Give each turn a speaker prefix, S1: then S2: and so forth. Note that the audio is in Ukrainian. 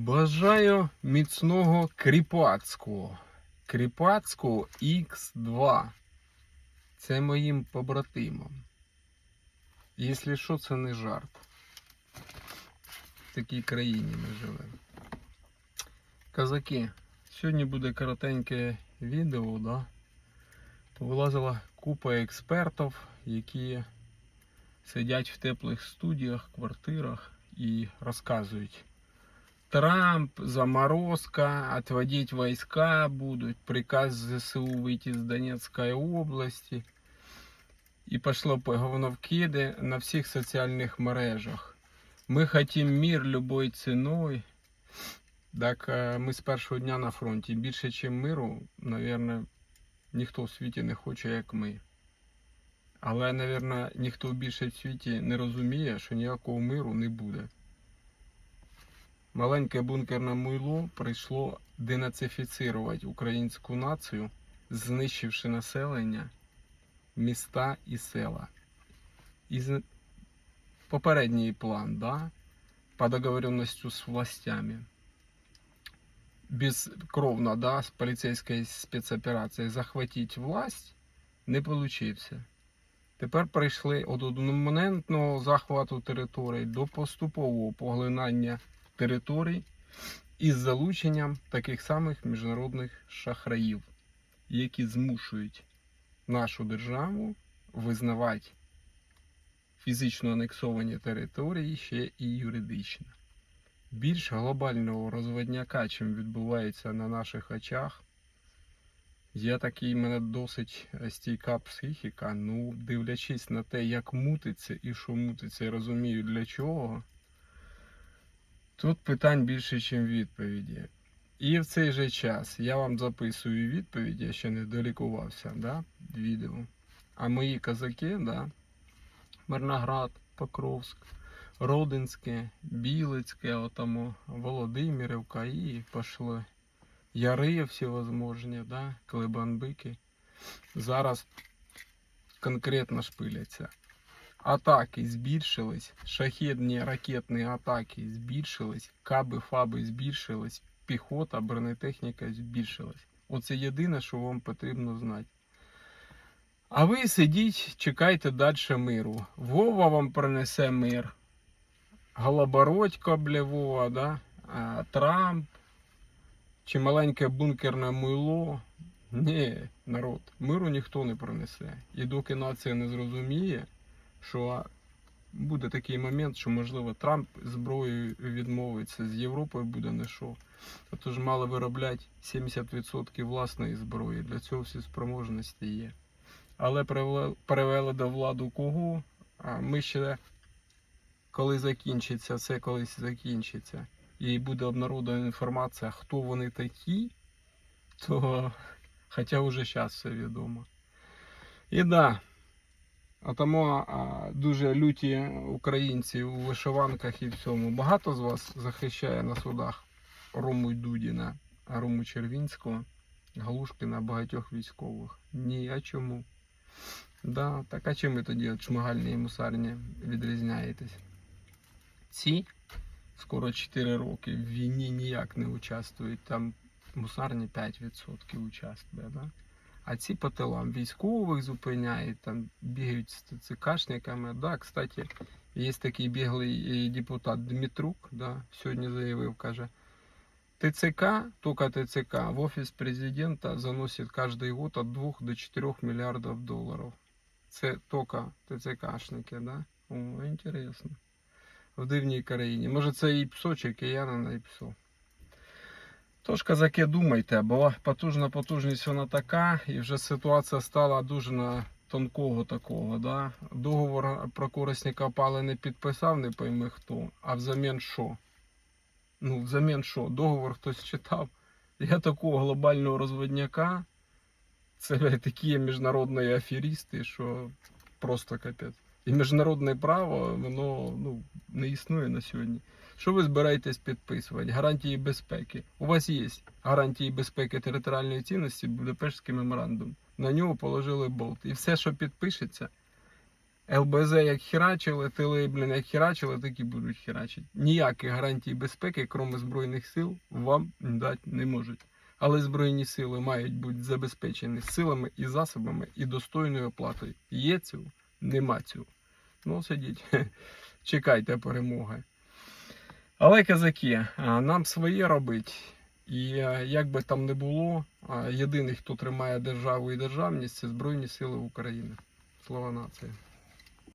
S1: Бажаю міцного кріпацького. Кріпацького X2. Це моїм побратимам. Якщо що, це не жарт. В такій країні ми живемо. Казаки, сьогодні буде коротеньке відео, да? Повилазила купа експертів, які сидять в теплих студіях, квартирах і розказують. Трамп, заморозка, отводить войска будут, приказ ЗСУ выйти с Донецкой области. І пошло по говновкиди на всіх соціальних мережах. Ми хотим мир любой ціною. Так е, ми з першого дня на фронті. Більше, ніж миру, напевно, ніхто в світі не хоче, як ми. Але, напевно, ніхто більше в світі не розуміє, що ніякого миру не буде. Маленьке бункерне муйло прийшло денацифіцирувати українську націю, знищивши населення, міста і села. І попередній план, да, по договоренності з властями. Безкровно, да, з поліцейської спецоперації захватити власть не получився. Тепер прийшли від одномоментного захвату територій до поступового поглинання територій із залученням таких самих міжнародних шахраїв, які змушують нашу державу визнавати фізично анексовані території ще і юридично. Більш глобального розводняка, чим відбувається на наших очах, є такий мене досить стійка психіка. Ну, дивлячись на те, як мутиться і що мутиться, і розумію для чого. Тут питань більше, ніж відповіді. І в цей же час я вам записую відповіді, я ще не долікувався, да, відео. А мої казаки, да, Мирноград, Покровськ, Родинське, Білицьке, отамо, Володимирівка і пішли. Яри всевозможні, да, Клебанбики. Зараз конкретно шпиляться. Атаки збільшились, шахедні ракетні атаки збільшились, каби, фаби збільшились, піхота, бронетехніка збільшилась. Оце єдине, що вам потрібно знати. А ви сидіть, чекайте далі миру. Вова вам принесе мир. Голобородько, бля, Вова, да? а, Трамп, чи маленьке бункерне муйло. Ні, народ, миру ніхто не принесе. І доки нація не зрозуміє, що буде такий момент, що можливо Трамп зброєю відмовиться, з Європою буде не що. Тож мали виробляти 70% власної зброї. Для цього всі спроможності є. Але привели, до владу кого? А ми ще коли закінчиться, це колись закінчиться. І буде обнародована інформація, хто вони такі, то хоча вже зараз все відомо. І да, а тому дуже люті українці у вишиванках і в цьому. Багато з вас захищає на судах Рому Дудіна, Рому Червінського, Галушкіна, багатьох військових. Ні, а чому? Да, так а чим ви тоді от шмигальні і мусарні відрізняєтесь? Ці скоро 4 роки в війні ніяк не участвують. Там мусарні 5% участвує, да? А ці по тилам військових зупиняють, там бігають з ТЦКшниками. Да, кстати, є такий біглий е, депутат Дмитрук, да, сьогодні заявив, каже, ТЦК, только ТЦК, в офис президента заносит каждый год от 2 до 4 миллиардов долларов. Це только ТЦКшники, да? О, інтересно. В дивній країні. Може це і ПСО, чи киянина і ПСО. Тож, казаки, думайте, бо потужна потужність вона така, і вже ситуація стала дуже на тонкого такого. Да? Договор про корисника опали не підписав, не пойми хто, а взамін що? Ну, взамін що? Договор хтось читав. Я такого глобального розводняка, це такі міжнародні аферісти, що просто капець. І міжнародне право, воно ну, не існує на сьогодні. Що ви збираєтесь підписувати? Гарантії безпеки. У вас є гарантії безпеки територіальної цінності, Будапештський меморандум. На нього положили болт. І все, що підпишеться, ЛБЗ як херачили, тили, блін, як херачили, так і будуть херачити. Ніяких гарантій безпеки, крім Збройних сил, вам дати не можуть. Але Збройні сили мають бути забезпечені силами і засобами і достойною оплатою. Є цього, нема цього. Ну, сидіть, чекайте перемоги. Але казаки, нам своє робить. І е, як би там не було, єдиний, хто тримає державу і державність, це Збройні Сили України. Слава нації.